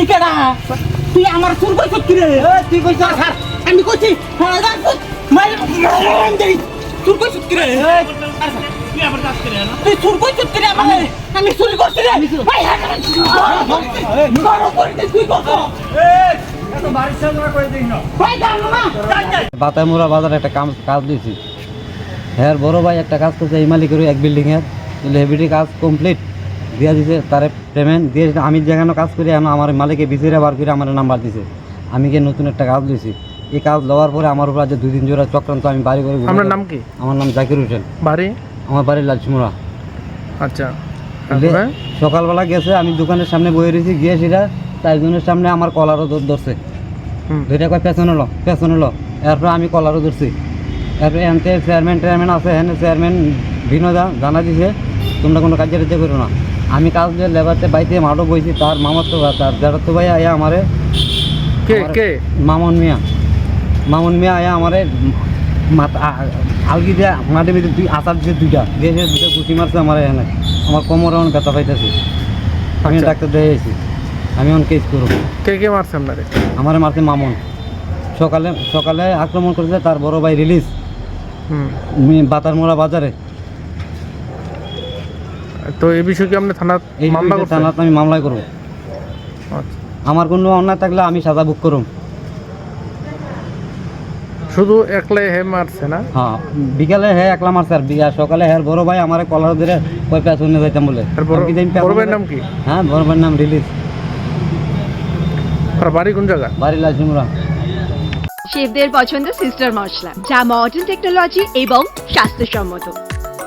তুই কেডা তুই আমার চুর কইছ কি রে? তুই কইছ স্যার আমি কইছি হ্যাঁ, রাখ, মার মার দেই চুর কইছ কি রে? এ, আর স্যার, তুই আবার কাজ করে না? তুই চুর কইছ কি রে আমার? আমি চুরি করছি রে। ভাই হ্যাঁ তুই কত এত বাড়ির সামনে করে দিই না? ভাই জানো না বাতামুরা বাজারে একটা কাম কাজ দিয়েছি। হ্যাঁ বড় ভাই একটা কাজ করছে এই মালিকের এক বিল্ডিংয়ের হেভিটি কাজ কমপ্লিট দিয়ে দিছে তারে পেমেন্ট দিয়ে। আমি যেখানে কাজ করি এখন আমার মালিকে বিচিরে বার করে আমার নাম্বার দিছে। আমি গিয়ে নতুন একটা কাজ দিয়েছি এই কাজ লওয়ার পরে আমার উপর আজ দুই দিন জোড়া চক্রান্ত আমি বাড়ি করে বেড়াই। নাম কি? আমার নাম জাকির হোসেন। বাড়ি? আমার বাড়ি লালচুমরা আচ্ছা। সকালবেলা গেছে আমি দোকানের সামনে বয়ে রয়েছি গিয়ে সেটা চারজনের সামনে আমার কলারও ধর- ধরছে। দুইটা কয় পেছনে লো পেছনে লো এরপর আমি কলারও ধরছি। এরপরে এনতে চেয়ারম্যান টেয়ারম্যান আছে হ্যাঁ চেয়ারম্যান বিনোদা জানা দিছে তোমরা কোনো কাজে করো না। আমি কাজ দিয়ে লেবারতে বাইতে মাঠও বইছি তার মামার তো তার যারা তো ভাই আয়া আমারে কে কে? মামুন মিয়া। মামুন মিয়া আয়া আমারে আলগি দিয়ে মাটি ভিতরে দুই আচার দিয়ে দুইটা দিয়ে দুটো গুটি মারছে আমার এখানে আমার কোমরে অনেক ব্যথা পাইতেছে। আমি আচ্ছা। ডাক্তার দিয়েছি আমি অন কেস করব। কে কে মারছে আপনারে? আমার মারছে মামুন। সকালে সকালে আক্রমণ করেছে তার বড় ভাই রিলিজ। বাতারমোড়া বাজারে। তো এই বিষয়ে কি আপনি থানা এই মামলা করছেন? থানাতে আমি মামলায় করব। আচ্ছা। আমার কোনো অন্যায় থাকলে আমি সাজা বুক করুম। শুধু একলাই হে মারছে না? হ্যাঁ বিকালে হে একলা মারছে আর বিয়া সকালে হ্যাঁ বড় ভাই আমার কলার ধরে কই ওই পেছনে যাইতাম বলে। আর বড় আমি কি জানি বড় ভাইয়ের নাম কি? হ্যাঁ বড় ভাইয়ের নাম রিলিজ। আর বাড়ি কোন জায়গা? বাড়ি লালসিমরা শেফদের পছন্দ সিস্টার মশলা যা মডার্ন টেকনোলজি এবং স্বাস্থ্যসম্মত।